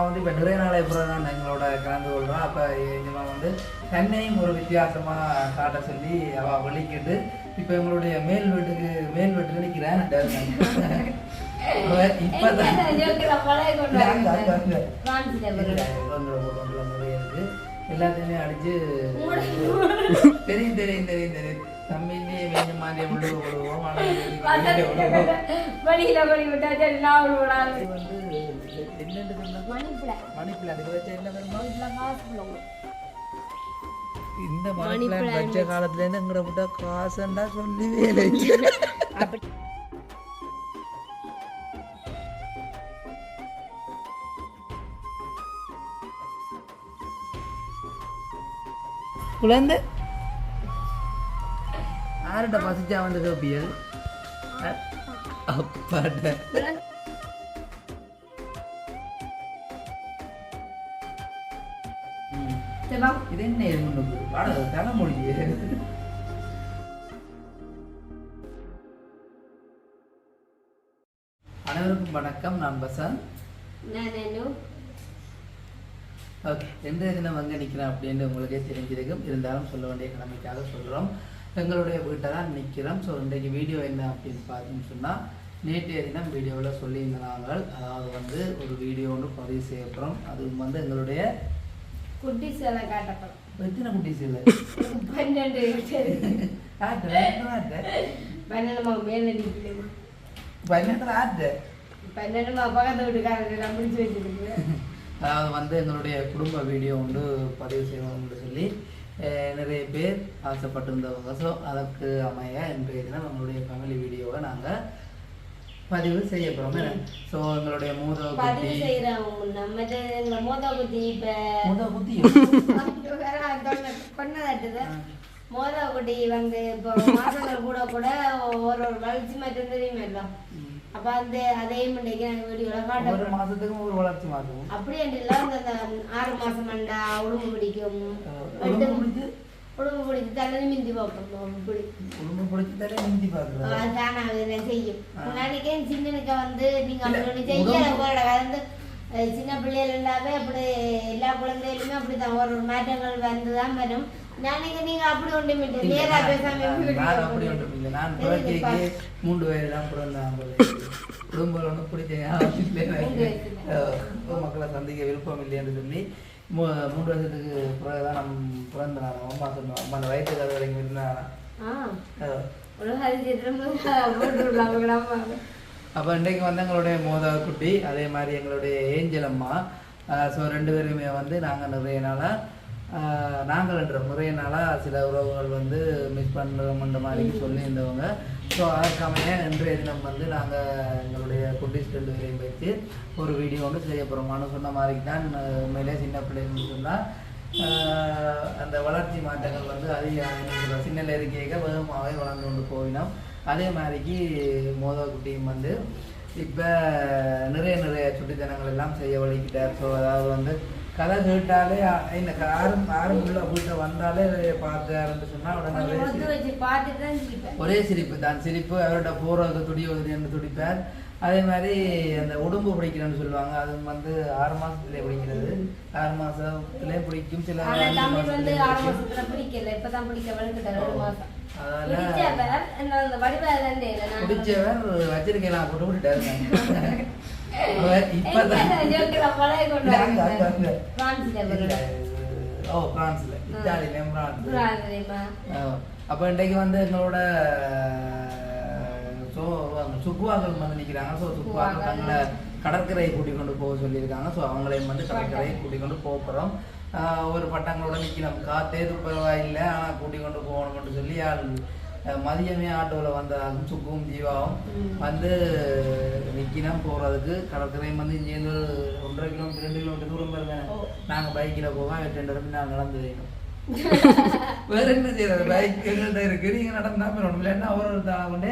வந்து இப்போ நிறைய நாள் அப்புறம் எங்களோட கலந்து கொள்கிறோம் அப்போ இம்மா வந்து தன்னையும் ஒரு வித்தியாசமாக காட்ட சொல்லி அவள் வெளிக்கிட்டு இப்போ எங்களுடைய மேல் வீட்டுக்கு மேல் வீட்டுக்கு நிற்கிறேன் இப்போ தான் அங்க, அங்க, அங்க. நிறைய இருக்கு எல்லாத்தையுமே அடிச்சு தெரியும் தெரியும் தெரியும் தெரியும் தம்பிலேயே வேணும் மாதிரி உள்ள விடுவோம் வழியில பண்ணி விட்டா வந்து என்னென்று என்ன பிள்ளைங்க இந்த மணி பிளான் வச்ச காலத்துல இருந்து எங்கட விட்டா காசுண்டா சொல்லி வேலை அப்படி குழந்தை ஆருட பசிச்சா வந்து கேப்பியல்? அப்பாட்ட இது என்ன தலைமொழி அனைவருக்கும் வணக்கம். நான் பசந்த் ஓகே எந்த தினம் வந்து நிற்கிறேன் அப்படின்னு உங்களுக்கே தெரிஞ்சிருக்கும். இருந்தாலும் சொல்ல வேண்டிய கடமைக்காக சொல்கிறோம் எங்களுடைய வீட்டை தான் நிற்கிறோம் ஸோ இன்றைக்கு வீடியோ என்ன அப்படின்னு பார்த்தீங்கன்னு சொன்னால் நேற்றைய தினம் வீடியோவில் சொல்லியிருந்த நாங்கள் அதாவது வந்து ஒரு வீடியோ ஒன்று பதிவு செய்ய போகிறோம் அது வந்து எங்களுடைய குட்டி சேலை காட்டப்படும். எத்தனை குட்டீஸ் இல்லை? பன்னெண்டு பன்னெண்டுமா மேல பதினெட்டு ஆட்டு. பன்னெண்டுமா பக்கத்து வீட்டுக்காரங்க முடிச்சு வச்சிருக்கு அதாவது வந்து எங்களுடைய குடும்ப வீடியோ ஒன்று பதிவு செய்வோம்னு சொல்லி நிறைய பேர் ஆசைப்பட்டிருந்தவங்க. ஸோ அதற்கு அமைய இன்றைய தினம் நம்மளுடைய ஃபேமிலி வீடியோவை நாங்கள் பதிவு செய்ய போகிறோம் ஸோ எங்களுடைய மூத குட்டி. மோதா குட்டி இப்ப மூத குட்டி? மோதா குட்டி வந்து இப்போ மாசங்கள் கூட கூட ஒரு ஒரு வளர்ச்சி மட்டும் தெரியுமே இல்லை? அப்ப அந்த அதையும் இன்னைக்கு நாங்கள் வீடியோல ஒரு மாதத்துக்கும் ஒரு வளர்ச்சி மாதம் அப்படி இல்லை அந்த ஆறு மாசம் மண்டா உடம்பு பிடிக்கும். உடம்பு பிடிச்சி? தலை மிந்தி பார்ப்போம் உடம்பு பிடிச்சி தரே மிந்தி பார்க்குறேன் அதான் அது செய்யும். முன்னாடிக்கே சின்னனுக்கு வந்து நீங்க அப்படி ஒண்ணு செய்ய உடம்பு- போற வந்து சின்ன பிள்ளைகள் எல்லாமே அப்படி எல்லா குழந்தைகளுமே அப்படிதான் ஒரு ஒரு மாற்றங்கள் வந்துதான் வரும். நீங்க மூன்று வயது தான் பிறந்தேன் குடும்பம் ஒன்றும் வயசுல. மக்களை சந்திக்க விருப்பம் இல்லை என்று சொல்லி மூ மூன்று வருஷத்துக்கு பிறகுதான் நம் பிறந்த நான் அம்மா சொன்னோம் அம்மா அந்த வயிற்று கதை வரைக்கும் இருந்தாங்க அப்போ இன்றைக்கு வந்து எங்களுடைய மோதா குட்டி அதே மாதிரி எங்களுடைய ஏஞ்சல் அம்மா. ஸோ ரெண்டு பேருமே வந்து நாங்கள் நிறைய நாளாக நாங்கள் என்ற முறையினால சில உறவுகள் வந்து மிஸ் பண்ணுறோம்ன்ற மாதிரி சொல்லியிருந்தவங்க. ஸோ அதற்கமைய இன்றைய தினம் வந்து நாங்கள் எங்களுடைய குட்டி ரெண்டு பேரையும் வச்சு ஒரு வீடியோ ஒன்று செய்ய போகிறோம் மனு சொன்ன மாதிரி தான் உண்மையிலே சின்ன பிள்ளைங்கன்னு சொன்னால் அந்த வளர்ச்சி மாற்றங்கள் வந்து அதிக சின்னல இருக்கையாக வேகமாகவே வளர்ந்து கொண்டு போயினோம். அதே மாதிரிக்கு மோத குட்டியும் வந்து இப்போ நிறைய நிறைய சுட்டித்தனங்கள் எல்லாம் செய்ய வழிக்கிட்டார் ஸோ அதாவது வந்து கதை கேட்டாலே இந்த க- ஆரும் ஆரும் உள்ள வீட்டை வந்தாலே பார்த்தாருன்னு சொன்னால் உடனே ஒரே சிரிப்பு. தான் சிரிப்பு அவரோட போகிறது துடி உதவி என்று துடிப்பார். அதே மாதிரி அந்த உடம்பு பிடிக்கிறேன்னு சொல்லுவாங்க. அது வந்து ஆறு மாசத்துலயே பிடிக்கிறது. ஆறு மாசத்துலயே பிடிக்கும். சில. மாசத்துல பிடிச்சவர் வச்சிருக்கலாம் போட்டு விட்டுட்டாரு. ஓ பிரான்ஸ்ல இத்தாலியில பிரான்ஸ். அப்ப இன்றைக்கு வந்து எங்களோட ஸோ சுக்குவாக்கள் வந்து நிற்கிறாங்க ஸோ சுக்குவாக்கள். தங்களை கடற்கரை கூட்டிக் கொண்டு போக சொல்லியிருக்காங்க ஸோ அவங்களையும் வந்து கடற்கரை கூட்டிக் கொண்டு போக போகிறோம் ஒரு பட்டங்களோட நிற்கணும் காத்தே பரவாயில்லை ஆனால் கூட்டிக் கொண்டு போகணும்னு சொல்லி ஆள் மதியமே ஆட்டோவில் வந்ததாகவும் சுக்குவும் ஜீவாவும். வந்து நிற்கினம் போகிறதுக்கு கடற்கரையும் வந்து இங்கேருந்து ஒன்றரை கிலோமீட்டர் ரெண்டு கிலோமீட்டர் தூரம் ஓ. நாங்கள் பைக்கில் போவோம் ரெண்டு இடத்துல நான் நடந்து வேணும் வேற என்ன செய்யறது? பைக் எங்கள்கிட்ட இருக்கு. நீங்க நடந்தா பெறணும் இல்லைன்னா அவர் தான் கொண்டு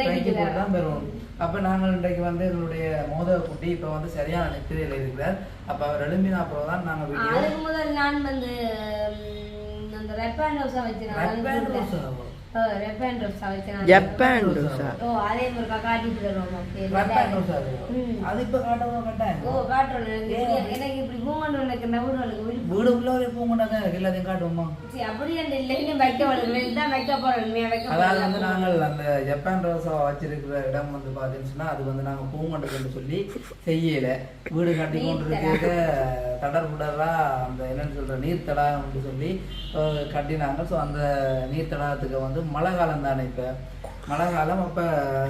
பைக்கு போட்டு தான். பெறணும் அப்ப நாங்கள் இன்றைக்கு வந்து எங்களுடைய மோத குட்டி இப்ப வந்து சரியான நெத்திரையில இருக்கிறார். அப்ப அவர் எழும்பின அப்புறம் தான் நாங்க வீடியோ அதுக்கு முதல் நான் வந்து அந்த வச்சிருந்தேன் ரெப்பன் ரோஸ் வச்சு ஜப்பான் டோசா ஓ அதே மாதிரி காட்டிட்டு தருவோம் அது. இப்ப காட்டவும் கட்டாயம் ஓ காட்டுறோம் எனக்கு இப்படி- எனக்கு மூமெண்ட் உனக்கு இந்த வீடு உள்ள ஒரு பூ கொண்டாங்க எனக்கு எல்லாத்தையும் காட்டுவோமா சரி, அப்படி அந்த இல்லை இன்னும் வைக்க வளர்ந்து தான் வைக்க போறோம் வைக்க அதாவது வந்து போறோம் நாங்கள் அந்த ஜப்பான் ரோசா வச்சிருக்கிற இடம் வந்து பார்த்தீங்கன்னு சொன்னா அது வந்து நாங்கள் பூங்கண்டுக்குன்னு சொல்லி செய்யல. வீடு கட்டி கொண்டிருக்க தடர் புடரா அந்த என்னன்னு சொல்ற நீர் தடாகம்னு சொல்லி கட்டினாங்க. ஸோ அந்த நீர் தடாகத்துக்கு வந்து மழை காலம் தானே இப்போ? மழை காலம் அப்போ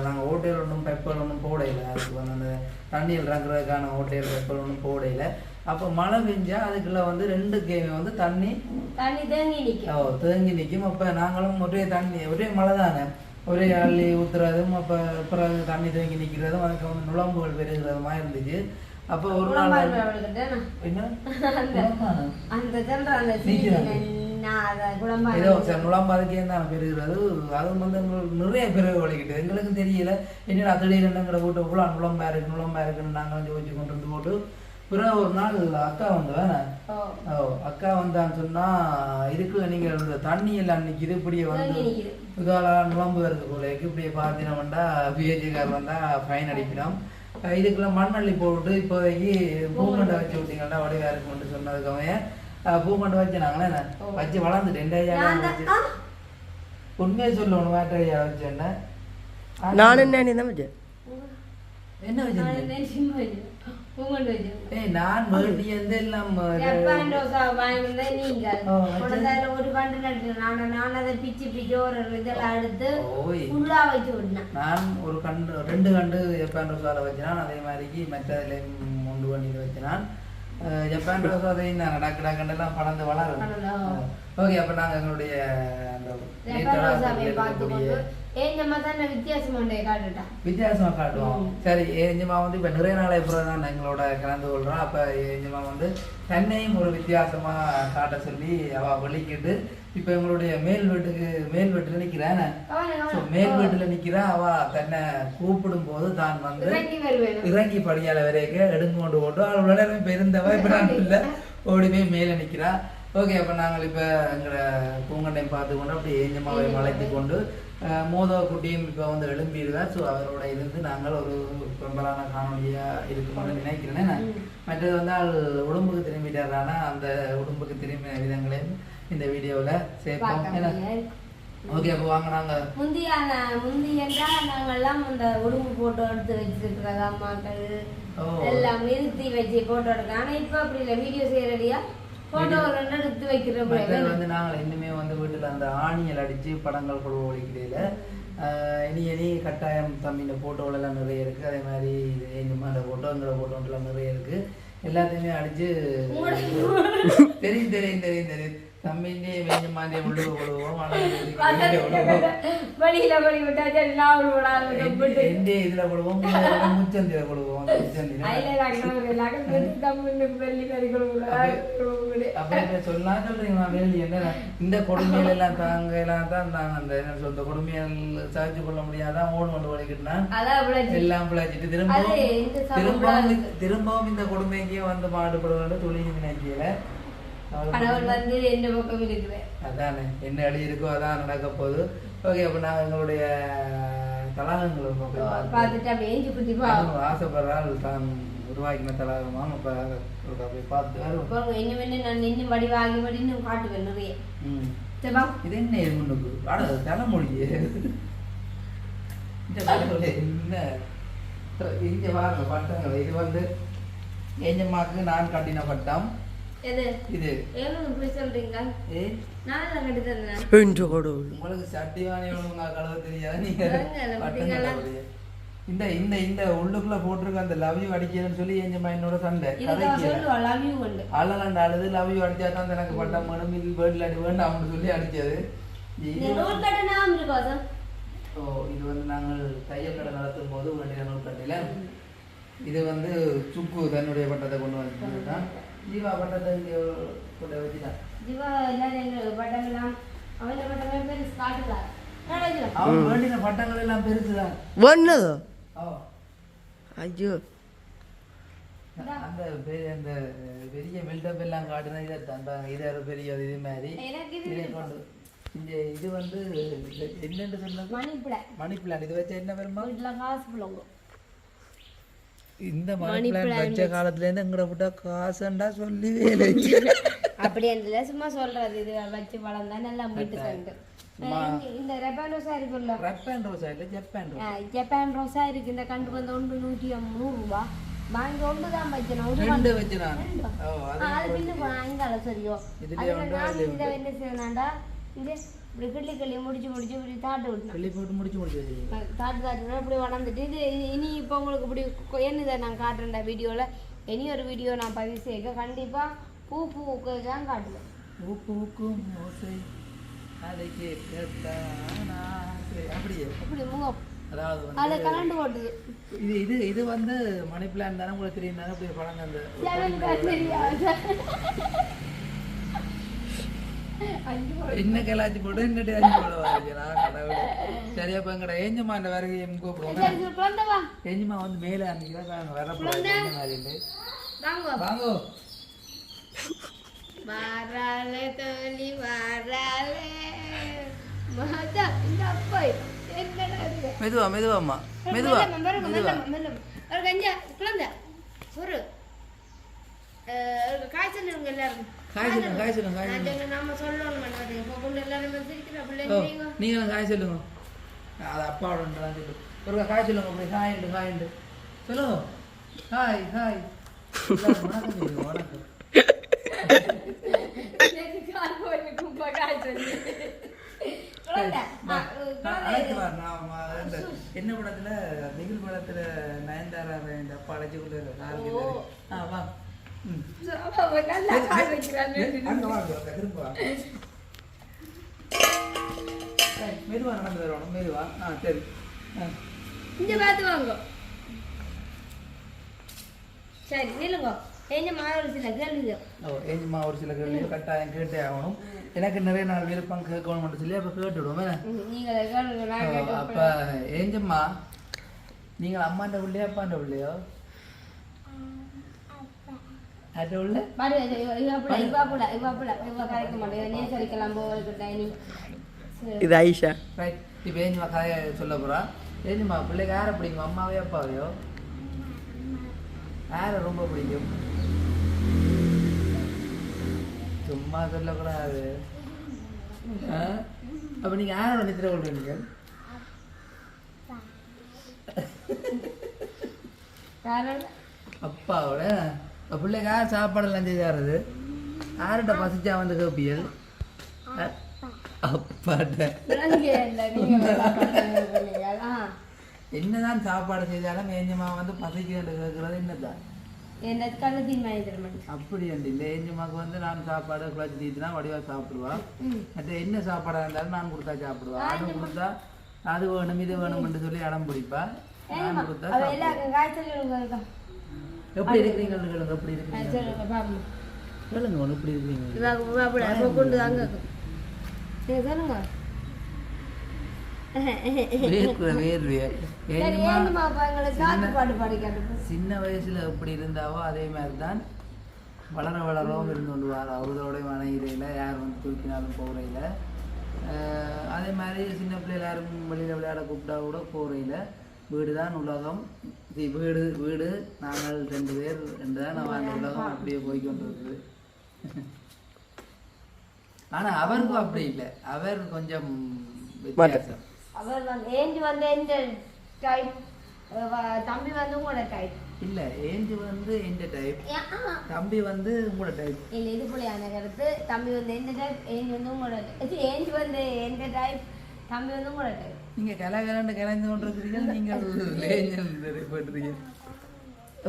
நாங்கள் ஓட்டையில் ஒன்றும் பெப்பர் ஒன்றும் போடையில அதுக்கு வந்து அந்த தண்ணியில் இறங்குறதுக்கான ஓட்டையில் பெப்பர் ஒன்றும் போடையில அப்போ மழை பெஞ்சா அதுக்குள்ள வந்து ரெண்டு கேமே வந்து தண்ணி தண்ணி தேங்கி நிக்கும். ஓ தேங்கி நிற்கும் அப்போ நாங்களும் ஒரே தண்ணி ஒரே மழை தானே? ஒரே அள்ளி ஊத்துறதும் அப்போ பிறகு தண்ணி தேங்கி நிற்கிறதும் அதுக்கு வந்து நுழம்புகள் பெருகிறதுமா இருந்துச்சு. அப்போ ஒரு நாள் என்ன? அந்த ஏதோ சரி நுழம்பு அதுக்கே தான் பெருகிறது அதுவும் வந்து எங்களுக்கு நிறைய பெருக வலிக்கிட்டு எங்களுக்கு தெரியல. என்னடா திடீர்னு எங்களை வீட்டு ஃபுல்லா நுழம்பா இருக்கு நுழம்பா இருக்குன்னு நாங்களும் ஜோதிச்சு கொண்டு வந்து போட்டு பிறகு ஒரு நாள் அக்கா வந்து வேணே. ஓ. அக்கா வந்தான்னு சொன்னா இதுக்கு நீங்க இந்த தண்ணி எல்லாம் நிக்குது இப்படியே வந்து இதெல்லாம் நுழம்பு வருது போல இப்படியே பார்த்தீங்கன்னா பிஹெச்கார் வந்தா ஃபைன் அஹ் இதுக்கெல்லாம் மண்ணள்ளி போட்டு இப்போதைக்கு பூமண்டை வச்சு விட்டீங்கன்னா வடிவா இருக்கும்னு சொன்னதுக்காக பூமண்டை வச்சு நாங்களே ஓ. வச்சு வளர்ந்துட்டு ரெண்டு ஐயா நான் வச்சு. தான் ஆ, உண்மையை சொல்லணும் வேட்டை ஐயா வச்சு என்ன? நான் என்ன என்ன. பூங்கொண்டு வச்சிருக்கேன். ஏய் நான் வேண்டி எந்த எல்லாம் கொண்டு கண்டு நான் நான் அதை பிச்சு பிச்சு ஒரு வச்சு கண்டு ரெண்டு கண்டு ஜப்பான் ரோசால வச்சினான் அதே மாதிரிக்கு மற்றதுலையும் மூன்று வண்டியில் வச்சினான் ஜப்பான் ரோசாதையும் நான் டக்கு டக்குன்னெல்லாம் படந்து வளரும். ஓகே அப்போ நாங்கள் எங்களுடைய அந்த வித்தியாசம் காட்டுவோம். சரி ஏஞ்சமா வந்து இப்போ நிறைய நாளை தான் எங்களோட கலந்து கொள்றோம் அப்போ ஏஞ்சமா வந்து தன்னையும் ஒரு வித்தியாசமா காட்ட சொல்லி அவ வெளிக்கிட்டு இப்போ எங்களுடைய மேல் வீட்டுக்கு மேல் வீட்டுல நிற்கிறானே ஸோ. மேல் வீட்டுல நிக்கிறா அவ தன்னை கூப்பிடும் போது தான் வந்து இறங்கி படியால வரைக்கும் எடுங்க கொண்டு போட்டோம் அவளோட பெருந்தவ இப்ப நான் இல்ல. ஓடி போய் மேல நிக்கிறா. ஓகே அப்ப நாங்கள் இப்ப எங்களை பூங்கண்டையும் பார்த்து கொண்டு அப்படியே ஏஞ்சமாவை மலைத்து கொண்டு மோதா குட்டியும் இப்ப வந்து எழும்பிடுவார் ஸோ அவரோட இருந்து நாங்கள் ஒரு பெம்பலான காணொலியா இருக்கும்னு நினைக்கிறேன். மற்றது வந்து ஆள் உடம்புக்கு திரும்பிட்டாரானா அந்த உடம்புக்கு திரும்பின விதங்களையும் இந்த வீடியோல சேர்ப்போம். ஓகே அப்போ வாங்க நாங்க. முந்திய முந்தி என்றால் நாங்கெல்லாம் இந்த உடும்பு போட்டோ எடுத்து வச்சிருக்கிறதா அம்மாக்கள். ஓ. எல்லாம் நிறுத்தி வச்சு போட்டோ எடுக்க ஆனா இப்ப அப்படி இல்லை. வீடியோ செய்யறடியா போட்டோ ரெண்டு எடுத்து வைக்கிற மற்றது வந்து நாங்கள் இன்னுமே வந்து வீட்டில் அந்த ஆணியல் அடித்து படங்கள் கொடு ஒழிக்கிறதில்ல இனி இனி கட்டாயம் தம்பிஇந்த ஃபோட்டோவில் எல்லாம் நிறைய இருக்குது அதே மாதிரி இது எங்கள் ஃபோட்டோங்கிற ஃபோட்டோலாம் நிறைய இருக்குது எல்லாத்தையுமே அடித்து தெரியும் தெரியும் தெரியும் தெரியும். தம்பின்னே வேஞ்சமாண்டே உள்ளுக்கு கொள்வோம் வெளியில படி விட்டா சரி நான் ஒரு விடாது எந்த இதில் முச்சந்தியில் கொள்வோம் முச்சந்தியில் அப்படி சொல்றீங்களா வேலி என்ன இந்த கொடுமையில எல்லாம் தாங்க எல்லாம் தான் அந்த என்ன சொல்ற கொடுமையில் சாதிச்சு கொள்ள முடியாதான் ஓடு கொண்டு ஓடிக்கிட்டா எல்லாம் பிழைச்சிட்டு திரும்பவும் திரும்பவும் இந்த- திரும்பவும் இந்த கொடுமைக்கு வந்து பாடுபடுவது தொழில் நினைக்கல கணவன் வந்து எந்த பக்கம் இருக்கிறேன் அதானே என்ன அடி இருக்கோ அதான் நடக்க போகுது. ஓகே அப்ப நான் எங்களுடைய தலாகங்களை பார்த்துட்டு அப்படியே நானும் ஆசைப்படுறாள் தான் உருவாக்கின தலாகமா அப்ப அதை போய் பார்த்து இன்னும் என்ன நான் இன்னும் வடிவாகி வடி இன்னும் காட்டுவேன் நிறைய. இது என்ன இது முன்னுக்கு இந்த தலைமொழி என்ன? இங்க வாங்க பட்டங்கள். இது வந்து எஞ்சம்மாக்கு நான் கட்டின பட்டம். எது? இது. ஏன் இப்படி சொல்றீங்க? ஏ? நான் தான் கட்டி தந்தேன். என்று கடவுள் உங்களுக்கு சட்டி வாணி ஒழுங்கா கலவை தெரியாது நீங்க. இந்த இந்த இந்த உள்ளுக்குள்ள போட்டிருக்க அந்த லவ் யூ அடிக்கணும்னு சொல்லி எஞ்சம்மா என்னோட சண்டை. அழுது லவ் யூ அடிச்சா தான் எனக்கு பட்டம் வேணும் இது வேர்டில் அடி வேண்டாம்னு சொல்லி அடிச்சது. இது நூல் ஓ வந்து நாங்கள் தையல் கடை நடத்தும் போது வேண்டிய நூற்கட்டில இது வந்து சுக்கு தன்னுடைய பட்டத்தை கொண்டு வந்துட்டான் ஜீவா பட்டத்தை இங்கே கொண்டு வச்சுட்டான் ஜீவா எல்லாரும் எங்க பட்டம் எல்லாம் அவன் பட்டம் பேர் காட்டுலாம் அவன் வேண்டின பட்டங்கள் எல்லாம் பெருசுதான் ஒன்னதோ ஓ ஐயோ அந்த பெரிய அந்த பெரிய பில்டப் எல்லாம் காட்டுனா இதை தந்தாங்க இது ஒரு பெரிய இது மாதிரி இது கொண்டு இந்த இது வந்து என்னன்னு சொன்னது மணி பிளான் இது வச்சா என்ன வருமா வீட்டில் காசு பிள்ளைங்க இந்த மணி பிளான் வச்ச காலத்துல இருந்து எங்கட விட்டா காசுண்டா சொல்லி வேலை அப்படி அந்த சும்மா சொல்றது இது வச்சு வளர்ந்தா நல்லா வந்து இந்த ரெபான் ரோசா இருக்குல்ல? ரப்பன் ரோஸா இல்லை ஜப்பான் ஆ, ஜப்பான் ரோசா இருக்கு. இந்த கண்டு வந்து ஒன்று நூற்றி நூறு ரூபா. வாங்கி ஒன்று தான் ஒரு ரெண்டு வச்சு நான் ஓ அது பின்னு வாங்கால சரியோ. இதை என்ன செய்யணாண்டா இது இப்படி கிள்ளி கிள்ளி முடிச்சு முடிச்சு இப்படி தாட்டு விடணும் கிள்ளி போட்டு முடிச்சு முடிச்சு வச்சிருக்கீங்க. தாட்டு தாட்டு இப்படி வளர்ந்துட்டு இது இனி இப்போ உங்களுக்கு இப்படி என்னதை நான் காட்டுறேன் வீடியோவில் இனி ஒரு வீடியோ நான் பதிவு செய்ய கண்டிப்பாக பூ பூக்கு தான் காட்டுவேன். ஊக்கு ஊக்கும் ஓசை அதை கேட்கத்தான். அப்படியே. இப்படி முகம். அதாவது கலண்டு போட்டுது. இது இது இது வந்து மணி பிளான் தானே உங்களுக்கு தெரியும். தானே அப்படியே பழங்க அந்த என்ன கிளாச்சி போட்டு என்னட்டு அஞ்சு போட நான் கடவுளே சரி அப்போ எங்கட ஏஞ்சம்மா இந்த வருகையும் கூப்பிடுவோம் ஏஞ்சம்மா வந்து மேலே அன்னைக்கு மாதிரி இல்லை வாங்க வாராளே தோழி வாராளே மகா இந்த அப்பா என்னடா மெதுவா மெதுவாம்மா மெதுவா மெதுவா. ஒரு கஞ்சா குழந்தை ஒரு காய்ச்சல் இருங்க எல்லாரும் காய் சொல்லுங்க காய் சொல்லுங்க காய் நான் சொன்னேன், நாம சொல்லணும் மாட்டேன் இப்போ கொண்டு எல்லாரும் சிரிக்கிற பிள்ளைங்க நீங்களும் காய் சொல்லுங்க. அது அப்பாவோட தான் சொல்லு. ஒரு காய் சொல்லுங்க அப்படி ஹாய் உண்டு ஹாய் உண்டு சொல்லுங்க. ஹாய் ஹாய் வணக்கம் சொல்லுங்க வணக்கம். என்ன படத்துல திகில் படத்துல நயன்தாரா அப்பா அழைச்சு கொண்டு வா. மெதுவா நடந்து வரணும் மெதுவா. ஆ சரி. இங்க பார்த்து வாங்க சரி நில்லுங்க. என்ன மாதிரி சில கேள்வி ஓ ஏஞ்சுமா ஒரு சில கேள்வி கட்டாயம் கேட்டே ஆகணும். எனக்கு நிறைய நாள் விருப்பம் கேட்கணும்னு சொல்லி அப்போ கேட்டுவிடுவோம் என்ன? நீங்க கேளுங்க நான் ஓ, கேட்டு அப்ப ஏஞ்சம்மா நீங்கள் அம்மாண்ட பிள்ளையா அப்பாண்ட பிள்ளையோ? அட்ட உள்ள பாரு இது இவ- அப்படி இவ அப்படி இவ கரைக்க மாட்டேன் நீ சரிக்கலாம் போவதுக்கு டைனிங் இது ஐஷா ரைட் இப்போ ஏஞ்சுமா கதையை சொல்ல போகிறா ஏஞ்சுமா பிள்ளைக்கு யாரை பிடிக்கும் அம்மாவையோ அப்பாவையோ யாரை ரொம்ப பிடிக்கும் சும்மா சொல்லக்கூடாது ஆ? அப்ப நீங்க யாரோட நித்திர கொள்வீங்க யாரோட அப்பாவோட அப்ப பிள்ளைக்கு யார் சாப்பாடெல்லாம் செய்து தரது யார்கிட்ட பசிச்சா வந்து கேப்பியல்? அப்பாட்ட. என்னதான் சாப்பாடு செய்தாலும் ஏஞ்சமா வந்து பசிக்குதுன்னு கேட்கறது என்னதான்? அப்படி இல்லை. ஏஞ்சமாக்கு வந்து நான் சாப்பாடு குழச்சி தீத்துனா வடிவா சாப்பிடுவா. மற்ற என்ன சாப்பாடாக இருந்தாலும் நான் கொடுத்தா சாப்பிடுவா. அது கொடுத்தா அது வேணும் இது வேணும்னு சொல்லி அடம் பிடிப்பா. நான் கொடுத்தா எப்படி இருக்கிறீங்க கேளுங்க எப்படி இருக்கிறீங்க? கேளுங்க ஒன்று எப்படி இருக்கிறீங்க? கொண்டு அங்க நீங்க சொல்லுங்க. சின்ன வயசுல எப்படி இருந்தாவோ அதே மாதிரி தான் வளர வளரவும் இருந்து கொண்டு வர. அவரோட வணையிறையில் யார் வந்து தூக்கினாலும் போகிறையில் அதே மாதிரி சின்ன பிள்ளைகள் யாரும் வெளியில் விளையாட கூப்பிட்டா கூட போகிறையில் வீடு தான் உலகம். இது வீடு வீடு. நாங்கள் ரெண்டு பேர் ரெண்டு தான் நம்ம அந்த உலகம். அப்படியே போய்க்கொண்டு இருக்குது ஆனால் அவருக்கும் அப்படி இல்லை. அவர் கொஞ்சம் வித்தியாசம். அவர் வந்து ஏஞ்சி வந்து எந்த டைப் தம்பி வந்து உங்களோட டைப் இல்லை ஏஞ்சு வந்து எந்த டைப் தம்பி வந்து உங்களோட டைப் இல்ல இது புள்ளியான கருத்து. தம்பி வந்து எந்த டைப் ஏஞ்சி வந்து உங்களோட ஏஞ்சி வந்து எந்த டைப் தம்பி வந்து உங்களோட டைப் நீங்க கலகலன்னு கலந்து கொண்டிருக்கிறீர்கள் நீங்கள் லேஞ்சல் போட்டுறீங்க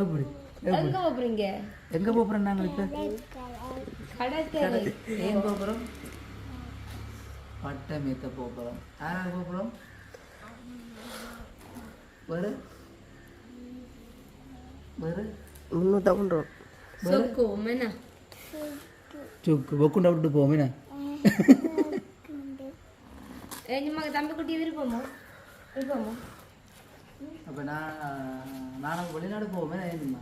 எப்படி எங்க போறீங்க? எங்க போறோம் நாங்கள் இப்ப? கடற்கரை. ஏன் போகிறோம் பட்டமேத்த போகிறோம் யாராவது போகிறோம் வேறு? வேறு? கொண்டு வரும் சொக்கு என்ன? சுக்கு. பொக்குண்டா விட்டு போவோம் ஏஞ்சிமா தம்பி குட்டி விருப்பமோ விருப்பமோ அப்போ நான் நானும் வெளிநாடு போவோமே போவேன் ஏஞ்சிமா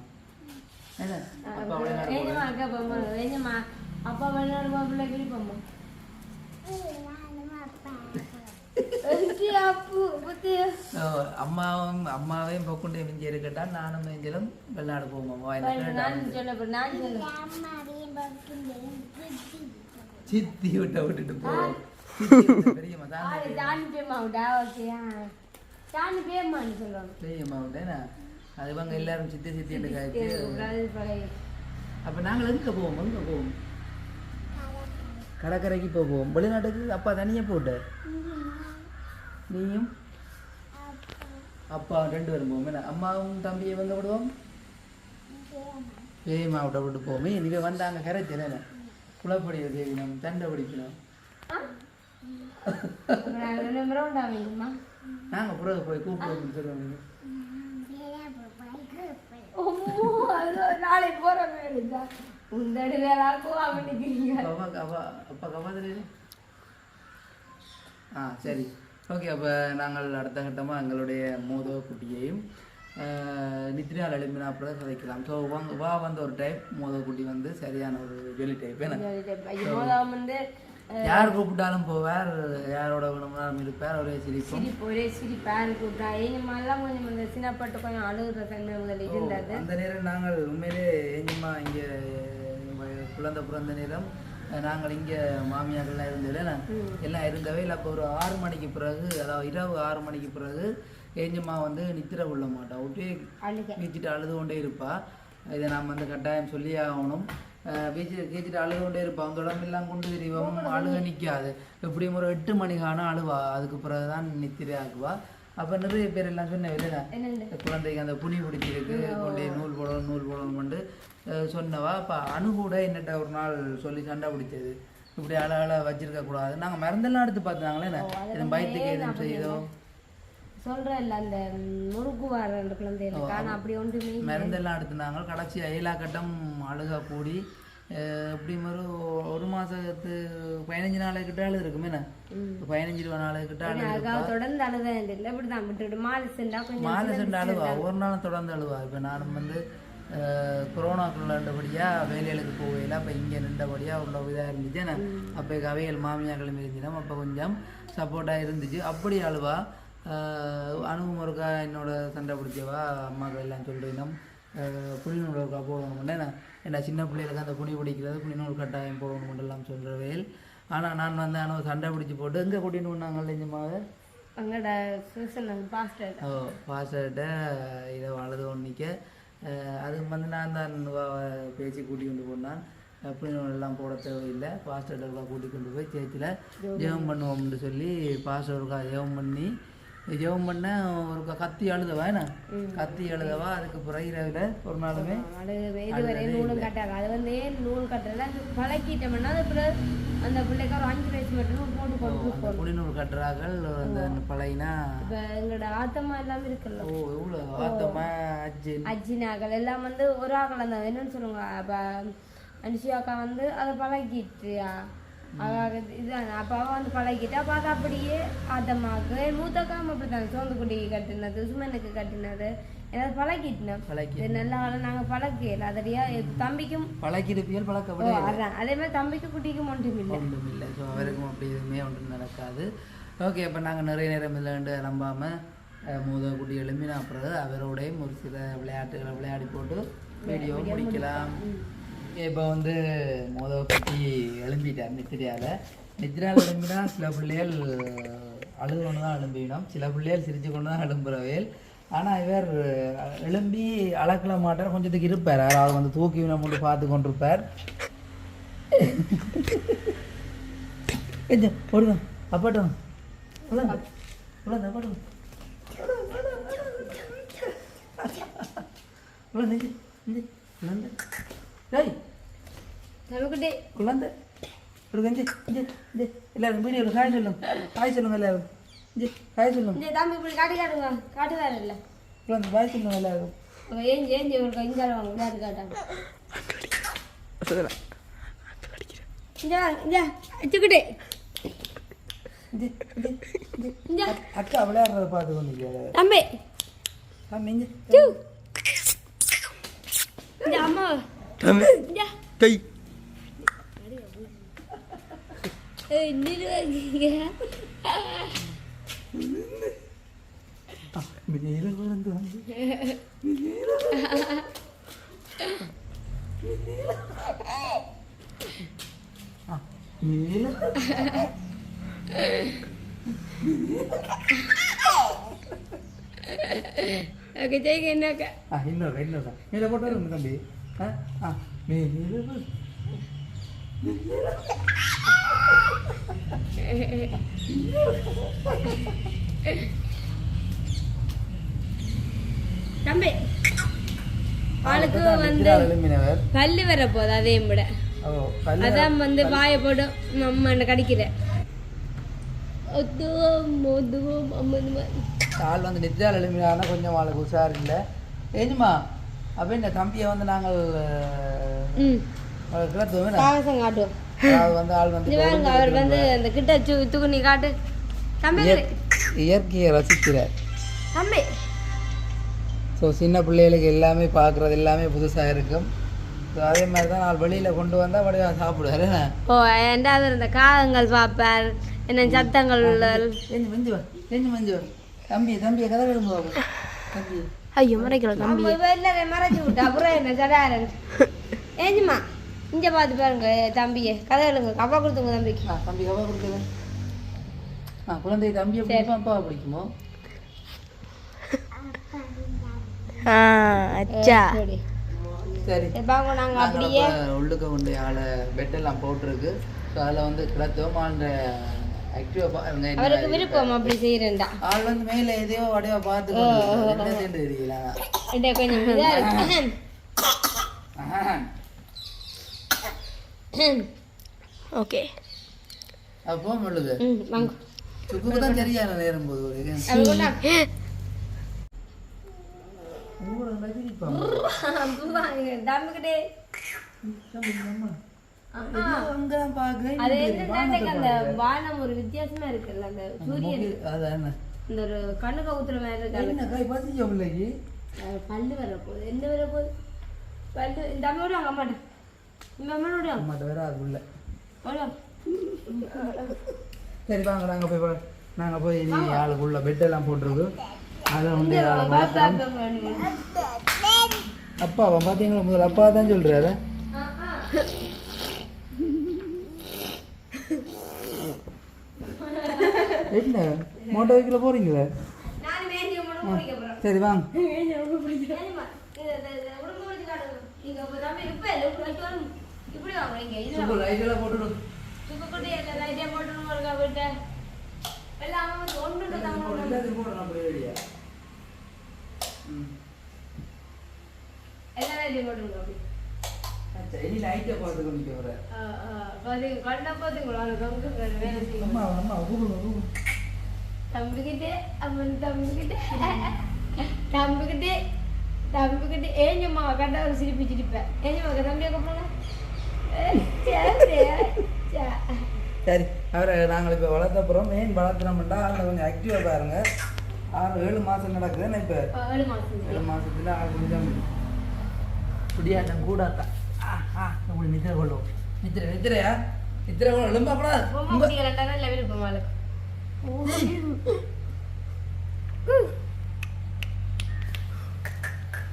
அக்கா போமா ஏஞ்சிமா அப்பா வெளிநாடு போக பிள்ளை விருப்பமோ அம்மாவும் அம்மாவையும் பொக்குண்டையும் மிஞ்சி இருக்கட்டா நானும் மிஞ்சலும் வெளிநாடு போவோம்? சித்தி விட்ட விட்டுட்டு போவோம் அது இவங்க எல்லாரும் சித்தி சித்தி அப்போ நாங்கள் எங்கே போவோம்? எங்கே போவோம்? கடற்கரைக்கு போவோம். வெளிநாட்டுக்கு அப்பா தனியாக போட்டார் நீயும்? அப்பா ரெண்டு பேரும் போவோம். அம்மாவும் தம்பியும் எங்கே விடுவோம்? பேய் மாவட்ட விட்டு போவோமே. இனிமே வந்தாங்க கரைச்சி என்ன? குளப்படி தேவினம் சண்டை பிடிக்கணும் நாங்கள் பிறகு போய் கூப்பிடுவோம்னு சொல்லுவாங்க. நாளைக்கு போறோம் உந்தடி வேலாக்கும் அவன் நிக்கிறீங்க அப்பா அப்பா அப்பா கப்பா தெரியுது ஆ சரி. ஓகே அப்போ நாங்கள் அடுத்த கட்டமாக எங்களுடைய மோதோ குட்டியையும் நித்ரியால் எழுப்பினாப்புல கதைக்கலாம் ஸோ வாங்க வா வந்த ஒரு டைப் மோதோ குட்டி வந்து சரியான ஒரு வெளி டைப் மோதாம் வந்து யார் கூப்பிட்டாலும் போவார் யாரோட வேணும்னாலும் இருப்பார் ஒரே சிரிப்பும். சிரிப்பு ஒரே சிரிப்பா கூப்பிட்டா. எல்லாம் கொஞ்சம் இந்த சின்னப்பட்டு கொஞ்சம் அழுகுற தன்மை முதல்ல இருந்தது. அந்த நேரம் நாங்கள் உண்மையிலே ஏஞ்சம்மா இங்கே குழந்தை பிறந்த நேரம் நாங்கள் இங்கே மாமியார்கள்லாம் இருந்தது எல்லாம் இருந்தவே இல்லை. அப்போ ஒரு ஆறு மணிக்கு பிறகு அதாவது இரவு ஆறு மணிக்கு பிறகு ஏஞ்சம்மா வந்து நித்திர கொள்ள மாட்டா. விட்டே அழுக. வீச்சிட்டு அழுது கொண்டே இருப்பா. இதை நாம் வந்து கட்டாயம் சொல்லி ஆகணும். வீச்சு கீச்சிட்டு அழுது கொண்டே இருப்பா அந்த உடம்பெல்லாம் கொண்டு திரிவோம் அழுக நிற்காது எப்படியும் ஒரு எட்டு மணி காண அழுவா அதுக்கு பிறகு தான் நித்திரை ஆக்குவா அப்போ நிறைய பேர் எல்லாம் சொன்ன இல்லைண்ணா என்னண்டு இந்த குழந்தைக்கு அந்த புனி பிடிச்சிருக்கு கொண்டு நூல் போடணும் நூல் போடணும் கொண்டு அஹ் சொன்னவா அப்போ அணு கூட என்னட்ட ஒரு நாள் சொல்லி சண்டை பிடிச்சது இப்படி அழ அழ வச்சிருக்க கூடாது நாங்கள் மருந்தெல்லாம் எடுத்து பார்த்தாங்களே இது பயத்துக்கு எதுவும் செய்தோம் சொல்றேன் இல்ல அந்த முறுக்கு வர ரெண்டு குழந்தைகளுக்கு அப்படி ஒன்றுமே மருந்தெல்லாம் எடுத்துனாங்க. கடைசி அயலா கட்டம் அழுகா கூடி இப்படி ஒரு ஒரு மாசத்து பதினஞ்சு நாளைக்கிட்ட அழுது இருக்குமே பதினஞ்சு இருபது நாளைக்கிட்ட அதுக்காக தொடர்ந்து அழுதான் இல்லை இப்படிதான் விட்டுட்டு மாலை சென்றா கொஞ்சம் மாலை சென்று அழுவா. ஒரு நாளும் தொடர்ந்து அழுவா. இப்போ நானும் வந்து கொரோனாக்குள்ள இருந்தபடியாக வேலைகளுக்கு போகையில் அப்போ இங்கே நின்றபடியாக உள்ள இதாக இருந்துச்சு. அப்போ அவைகள் மாமியார்களும் இருந்துச்சுனா அப்போ கொஞ்சம் சப்போர்ட்டாக இருந்துச்சு. அப்படி அழுவா. அஹ், அனுபவம் இருக்கா? என்னோட சண்டை பிடிச்சவா? அம்மாக்கள் எல்லாம் சொல்லிருந்தோம் புளிநூல் இருக்கா போடணும்னு என்ன சின்ன பிள்ளைகளுக்கு அந்த புனி பிடிக்கிறது புளிநூல் கட்டாயம் போடணும் எல்லாம் சொல்கிறவையில் ஆனால் நான் வந்து அனுபவம் சண்டை பிடிச்சி போட்டு எங்கே கூட்டின்னு அங்கட சூசன் பாஸ்டர் ஓ பாஸ்டர்கிட்ட இதை அழுது ஒன்றிக்க அது வந்து நான் தான் பேசி கூட்டி கொண்டு போனான். அப்படின்னு எல்லாம் போட தேவையில்லை. பாஸ்டர்கிட்ட கூட்டி கொண்டு போய் சேர்ச்சில் ஜெபம் பண்ணுவோம்னு சொல்லி பாஸ்டருக்கா ஜெபம் பண்ணி ஜெபம் பண்ண ஒரு கத்தி அழுதவா என்ன? கத்தி எழுதவா அதுக்கு பிறகு இரவில் ஒரு நாளுமே இதுவரை நூலும் கட்டாங்க அது வந்து நூல் கட்டுறது அது பழக்கிட்டோம்னா அது அப்புறம் அந்த பிள்ளைக்கு ஒரு அஞ்சு வயசு மட்டும் போட்டு கொண்டு புளிநூல் கட்டுறார்கள் அந்த பழையினா? இப்போ எங்களோட ஆத்தமா எல்லாம் இருக்குல்ல. ஓ எவ்வளோ ஆத்தமா அஜ்ஜி? அஜினாக்கள் எல்லாம் வந்து ஒரு ஆக்கள் அந்த என்னன்னு சொல்லுங்க அப்போ அனுஷி அக்கா வந்து அதை பழகிட்டுயா அவ இதுதான் அப்போ வந்து பழகிட்டு அது அப்படியே ஆத்தம்மாவுக்கு மூத்தக்காம அப்படித்தான் சோந்துக்குடி கட்டினது சுமனுக்கு கட்டினது. ஏதாவது பழகிட்டோம் பழக்கி இது நல்லா நாங்கள் பழக்கல அதடியா தம்பிக்கும் பழக்கிருப்பியல் ஓ, பழக்கப்பட அதான். அதே மாதிரி தம்பிக்கு குட்டிக்கும் ஒன்றும் இல்லை. ஒன்றும் இல்லை ஸோ அவருக்கும் அப்படி எதுவுமே ஒன்றும் நடக்காது. ஓகே அப்போ நாங்கள் நிறைய நேரம் இல்லைண்டு நம்பாமல் மூத குட்டி எழும்பின அப்புறம் அவரோடையும் ஒரு சில விளையாட்டுகளை விளையாடி போட்டு வீடியோ முடிக்கலாம். இப்போ வந்து மோதவை பற்றி எழும்பிட்டார் நித்திரியால. நித்திரியால் எழும்பினா சில பிள்ளைகள் அழுது கொண்டு தான் எழும்பினோம். சில பிள்ளைகள் சிரிச்சு கொண்டு தான் எழும்புறவேல் ஆனால் இவர் எழும்பி அளக்கல மாட்டார் கொஞ்சத்துக்கு இருப்பார். அதாவது வந்து தூக்கி நம்ம பார்த்து கொண்டிருப்பார். கொஞ்சம் ஓடுங்க அப்பாட்டும். உள்ள அப்பாட்டும். டேய் குழந்தை ஒரு கஞ்சி இஞ்சி இஞ்சி எல்லாரும் வீடியோவில் காய் சொல்லுங்க காய் சொல்லுங்க எல்லாரும் இஞ்சி காய் சொல்லுங்க இந்த தம்பி இப்படி காட்டி காட்டுங்க காட்டுதாரு இல்லை குழந்தை பாய் சொல்லுங்க எல்லாரும் ஏஞ்சி ஏஞ்சி ஒரு இங்கே வாங்க விளையாட்டு காட்டாங்க அக்கா விளையாடுறத பார்த்து கொண்டு தம்பி தம்பி இங்க அம்மா இங்க මිනීල කොරන්ද මිනීල මිනීල ඔක දෙයක් එන්නක අහින්න වෙන්නක මෙල කොට රුන්න තම්බි ආ මේ නිල தம்பி இப்பதான் வந்து. பல்லு வர போகுது அதையும் விட. அதான் வந்து வாயை போட்டு அம்மா கடிக்கிற? ஆள் வந்து நித்யா எழுப்பினாருன்னா கொஞ்சம் ஆளுக்கு உஷார் இல்லை. ஏஞ்சுமா அப்போ இந்த தம்பியை வந்து நாங்கள் சாகசம் வந்து வந்து அவர் வந்து அந்த கிட்ட சு தூக்குனி காட்டு. தம்பி இயற்- இயற்கையை ரசிக்கிறார் தம்பி. ஸோ சின்ன பிள்ளைகளுக்கு எல்லாமே பார்க்குறது எல்லாமே புதுசாக இருக்கும். ஸோ அதே மாதிரி தான் நாள் வெளியில் கொண்டு வந்தால் வடிவா சாப்பிடுவார். ஓ ரெண்டாவது இந்த காகங்கள் பார்ப்பார். என்ன சத்தங்கள் நெஞ்சு மஞ்சு நெஞ்சு மஞ்சு தம்பி தம்பியை கதை. தம்பி. ஐயோ மறைக்கலாம் தம்பி. மறைச்சு விட்டு அப்புறம் என்ன சடாரன் ஏஞ்சுமா இங்க பார்த்து பாருங்க தம்பியை. கதை எழுங்க கப்பா கொடுத்துங்க தம்பிக்கு. ஆ தம்பி கவா கொடுக்குது ஆ குழந்தை தம்பியை பிடிக்குமா அப்பாவை பிடிக்குமோ? ஆ அச்சா. சரி. நாங்க நாங்கள் அப்படியே அப்ப உள்ளுக்க கொண்டு ஆளை பெட்டெல்லாம் போட்டிருக்கு. ஸோ அதில் வந்து கிளத்துவோம் அந்த என்ன அவருக்கு விருப்பம் அப்படி செய்யறேன்டா. ஆள் வந்து மேலே எதையோ வடிவா பார்த்து தெரியல இந்த கொஞ்சம் இதா இருக்கு. ஓகே அப்போ வாங்க. சுக்குக்கு தான் தெரியாது நேரம் போது வானம் ஒரு வித்தியாசமா இருக்குல்ல அந்த சூரியன்? இந்த ஒரு கண்ணுக்கு ஊத்துற மாதிரி இருக்கு பல்லு வர போகுது என்ன வர போகுது பல்லு இந்த அம்மாவோட அங்க அம்மாவோட அம்மாட்ட வேற அது உள்ள. சரி வாங்க நாங்க போய் பா- நாங்க போய் இனி ஆளுக்கு உள்ள பெட் எல்லாம் போட்டிருக்கு அதை வந்து. அப்பாவா பாத்தீங்களா? முதல்ல அப்பா தான் சொல்றாரு. என்ன? மோட்டர் வைக்கல போறேன். சரி வாங்க. இப்படி வச்சு வரும். இப்படி வாங்க நீங்க இது வாங்க. லைட் எல்லாம் போட்டுடு சுக்கு குட்டி எல்லாம் லைட்டா போட்டுருங்க ஒருக்கா போயிட்டு. எல்லாம் அவன் ஒண்ணுக்கு தான் எல்லாத்தையும் போடுறோம் அப்படியே ரெடியா ம் எல்லாம் லைட்டா போட்டுருங்க அப்படி. சரி லைட்டை பார்த்து பாத்தீங்க, பாத்தீங்களா? வேலை செய்யும். அம்மா அம்மா கூகுள் தம்பிக்கிட்டே, அவன் தம்பிக்கிட்டே, தம்பிக்கிட்டே, தம்பிக்கிட்டே, ஏஞ்சம்மா, ஒரு சிரிப்பு சிரிப்பேன். ஏஞ்சம்மா, தம்பியை கூப்பிடுங்க. சரி, அவரை நாங்கள் இப்போ வளர்த்த போகிறோம் மெயின் வளர்த்துறோம்டா அதில் கொஞ்சம் ஆக்டிவாக பாருங்க. ஆறு ஏழு மாதம் நடக்குதுன்னு இப்போ ஏழு மாதத்தில் ஆள் கொஞ்சம் குடியாட்டம் கூடாத்தான் உங்களுக்கு நித்திர கொள்ளும் நித்திர நித்திரையா? நித்திர கொள்ளும் அவளுக்கு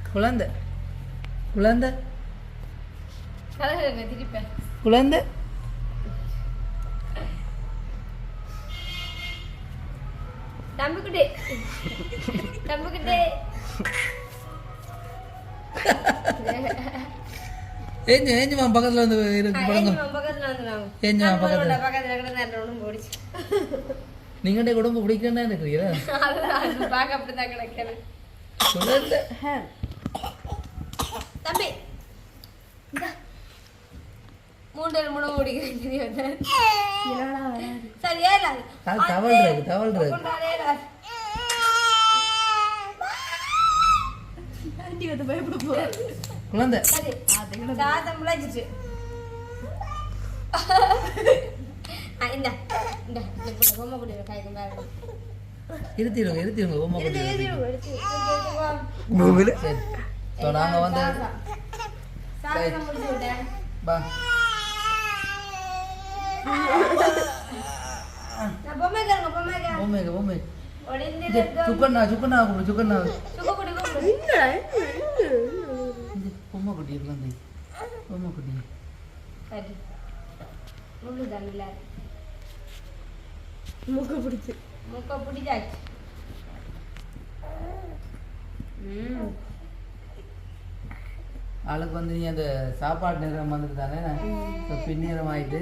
குழந்தை. குழந்தை. குழந்தை? தம்பிக்கிட்டே. தம்பிக்கிட்டே. ஏஞ்சு ஏஞ்சுமா பக்கத்தில் வந்து இருக்கு பழங்க பக்கத்துல வந்துடுவாங்க ஏஞ்சுமா பக்கத்தில். பக்கத்துல போடிச்சு நீங்கள்டே குடும்பம் பிடிக்கணும்னு இருக்கிறீங்களா அதுதான் அது பார்க்க அப்படிதான் கிடக்கிறேன் குழந்தை தம்பி இந்தா. மூண்டல் முனை முடிக்கிறேன் தெரியும் சரி ஏறாது அது தவள் இருக்கு தவள் இருக்கு கொண்டாடு, ஏறாது குழந்தை சரி தாத்தம் முளைச்சிச்சு ஆ, இந்தா இந்த இந்த புள்ள பொம்மை குடி கைக்கு மேல இருத்திடுங்க இருத்திடுங்க பொம்மை எடுத்து குட்டி எடுத்து எடுத்து எடுத்து வா. பூமியில் சரி ஸோ நாங்கள் வந்து பா பொம்மைக்கு பொம்மை ஒளிந்து இது சுக்கண்ணா சுக்கண்ணா கூப்பிடு சுக்கண்ணா பொம்மை குட்டி இருக்கு பொம்மை குட்டி. மூக்கு பிடிச்சி. முக்க பிடிச்சாச்சு. ஆளுக்கு வந்து நீ அந்த சாப்பாடு நேரம் வந்துட்டு தானே? பின்னேரம் ஆயிட்டு.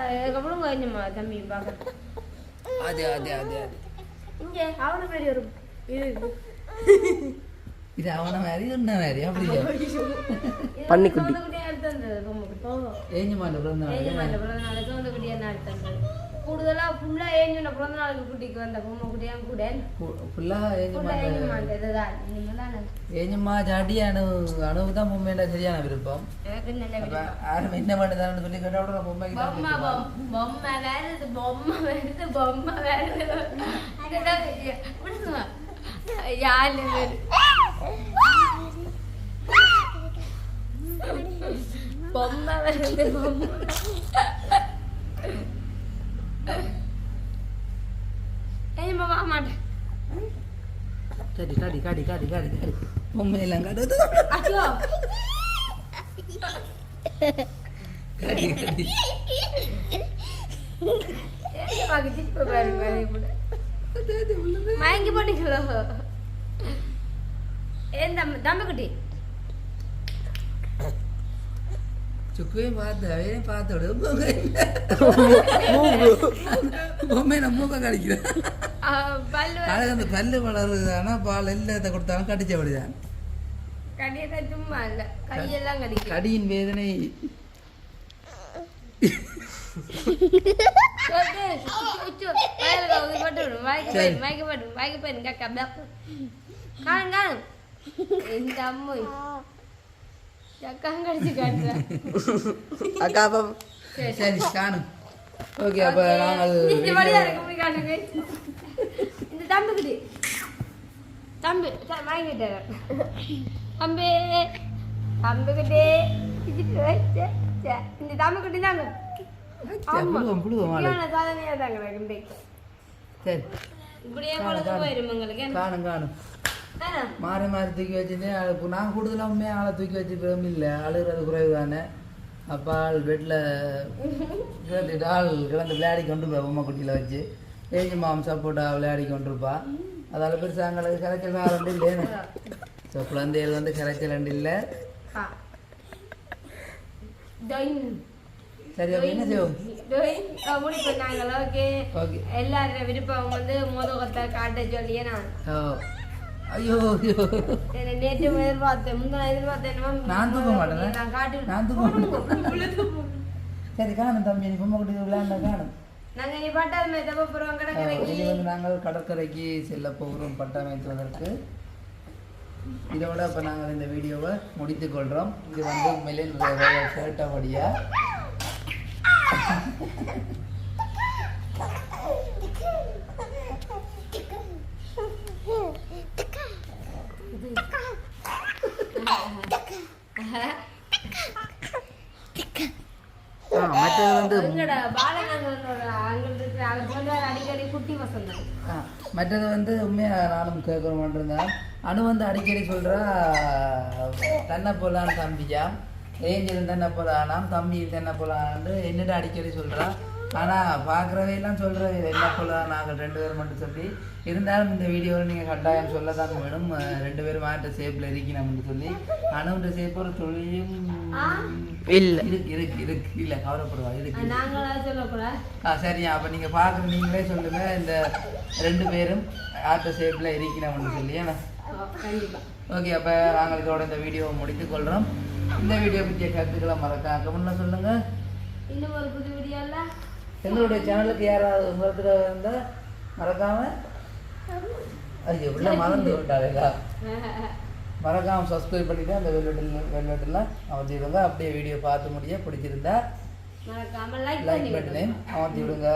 அதுக்கப்புறம் கொஞ்சமா தம்பி பார்க்க அது அது அது அது இங்கே அவனை மாதிரி ஒரு இது அவனை மாதிரி உன்ன மாதிரி அப்படியா. குட்டி ஏஞ்சமாண்ட பிறந்த நாளுக்கு வந்து கூடுதலா ஃபுல்லா ஏஞ்சோட பிறந்த நாளுக்கு குட்டிக்கு வந்த பொம்மை குட்டியா கூட ஃபுல்லாக ஏஞ்சு ஃபுல்லா மாட்ட ஏஞ்சமாண்ட இதுதான் இனிமேல் தான் ஏஞ்சம்மா ஜாடி அணு அணுவு தான் பொம்மைண்டா சரியான விருப்பம் எனக்கு நல்ல அப்ப விருப்பம். யாரும் என்ன பண்ணுதான்னு சொல்லி கேட்டா கூட நான் பொம்மைக்கு தான் பொம்மை கேட்பேன். பொம்- பொம்மை வருது பொம்மை வருது பொம்மை வருது இதுதான் விடுங்க. யாரு வருது? பொம்மை வருது பொம்மை ஏய் மாமா மாட்டேன் காடி காடி காடி காடி காடி பொம்மை எல்லாம் காட்டுது அச்சோ. காடி காடி. பாக்கு திருப்பி பாருங்க அதே கூட. மயங்கி போட்டீங்களோ ஏன் தம்பி தம்பி குட்டி சுக்குவையும் பார்த்து அவையும் பார்த்து விடு பொம்மை பொம்மை நான் மூக்க கடிக்கிறேன் அழகு அந்த பல்லு வளருது ஆனால் பால் எல்லாத்த கொடுத்தாலும் கடிச்ச அப்படிதான். கடியத சும்மா இல்ல. கையெல்லாம் கடிக்கும். கடியின் வேதனை. அக்கா சரி காணும். ஓகே அப்போ நாங்கள் இந்த தம்பி. குடி தம்பி. சரி, வாங்கிட்டாரு தம்பி தம்பி குட்டி. இதிட்டு வச்ச. சரி, இந்த தம்பி குட்டி தாங்க? மாறி மாறி தூக்கி வச்சுட்டு நான் கூடுதலாக உண்மையாக ஆளை தூக்கி வச்சுக்கிறோம் இல்லை அழுகிறது குறைவு தானே அப்போ ஆள் பெட்டில் ஆள் கிடந்து விளையாடி கொண்டு போய் பொம்மை குட்டியில் வச்சு. ஏஞ்சி மாம் சப்போட்டா விளையாடி கொண்டிருப்பா அதால் பெருசாக எங்களுக்கு கரைச்சல் வேறு இல்லைன்னு ஸோ குழந்தைகள் வந்து கரைச்சல் ரெண்டு இல்லை. சரி அப்போ என்ன செய்வோம்? ஓகே. எல்லாரும் விருப்பம் வந்து மோதகத்தை காட்ட சொல்லியே நான். ஓ. ஐயோ ஐயோ. நேற்று எதிர்பார்த்தேன் முந்தின எதிர்பார்த்தேன் நான் தூக்க மாட்டேனே. நான் காட்டு நான் தூக்க. சரி காணும் தம்பி நீ பொம்மை குட்டி விளையாண்ட காணும். நாங்க நீ பட்டாதுமே தப்ப இனி கடற்கரைக்கு. வந்து நாங்கள் கடற்கரைக்கு செல்ல போகிறோம் பட்டமைத்துவதற்கு இதோட இப்போ நாங்கள் இந்த வீடியோவை முடித்துக் கொள்கிறோம் இது வந்து உண்மையிலே கேட்டபடியா ஆ மற்றது வந்து எங்கட பாலநகரோட அங்க இருக்கிற அங்க சொல்றாரு அடிக்கடி குட்டி வசந்தம் ஆ, மற்றது வந்து உண்மையாக நானும் கேட்கணும் இருந்தேன் அனு வந்து அடிக்கடி சொல்கிறா தன்னை போலான்னு தம்பியா? ஏஞ்சல் தன்னை போலானாம் தம்பி தன்னை போலான்னு என்னிட அடிக்கடி சொல்கிறா ஆனால் பார்க்குறவையெல்லாம் சொல்கிறவை என்ன போலாம் நாங்கள் ரெண்டு பேரும் மட்டும் சொல்லி இருந்தாலும் இந்த வீடியோவில் நீங்கள் கட்டாயம் சொல்ல தான் வேணும் ரெண்டு பேரும் மாட்ட சேப்பில் இருக்கணும்னு சொல்லி அணுன்ற சேப்பு ஒரு தொழிலும் இல்லை. இருக்கு இருக்கு இருக்கு. இல்லை கவலைப்படுவா இருக்கு ஆ சரியா. அப்போ நீங்கள் பார்க்குற நீங்களே சொல்லுங்கள் இந்த ரெண்டு பேரும் ஆட்ட ஷேப்பில் இருக்கணும்னு சொல்லி ஏன்னா? கண்டிப்பா. ஓகே அப்போ நாங்கள் இதோட இந்த வீடியோவை முடித்துக் கொள்கிறோம் இந்த வீடியோ பற்றிய கருத்துக்களை மறக்காம முன்ன சொல்லுங்கள் இன்னும் ஒரு புது வீடியோல எங்களுடைய சேனலுக்கு யாராவது உங்களுக்கு இருந்தால் மறக்காமல் ஐயோ உள்ள மறந்து விட்டாருக்கா மறக்காமல் சப்ஸ்கிரைப் பண்ணிவிட்டு அந்த வெள்ளட்டில் வெள்ளட்டெல்லாம் அமர்த்திடுங்க அப்படியே வீடியோ பார்த்து முடிய பிடிச்சிருந்தா லைக் பட்டனையும் அமர்த்தி விடுங்க.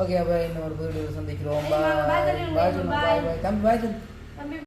ஓகே அப்போ புது வீடியோ சந்திக்கிறோம். பாய். பாய். பாய். தம்பி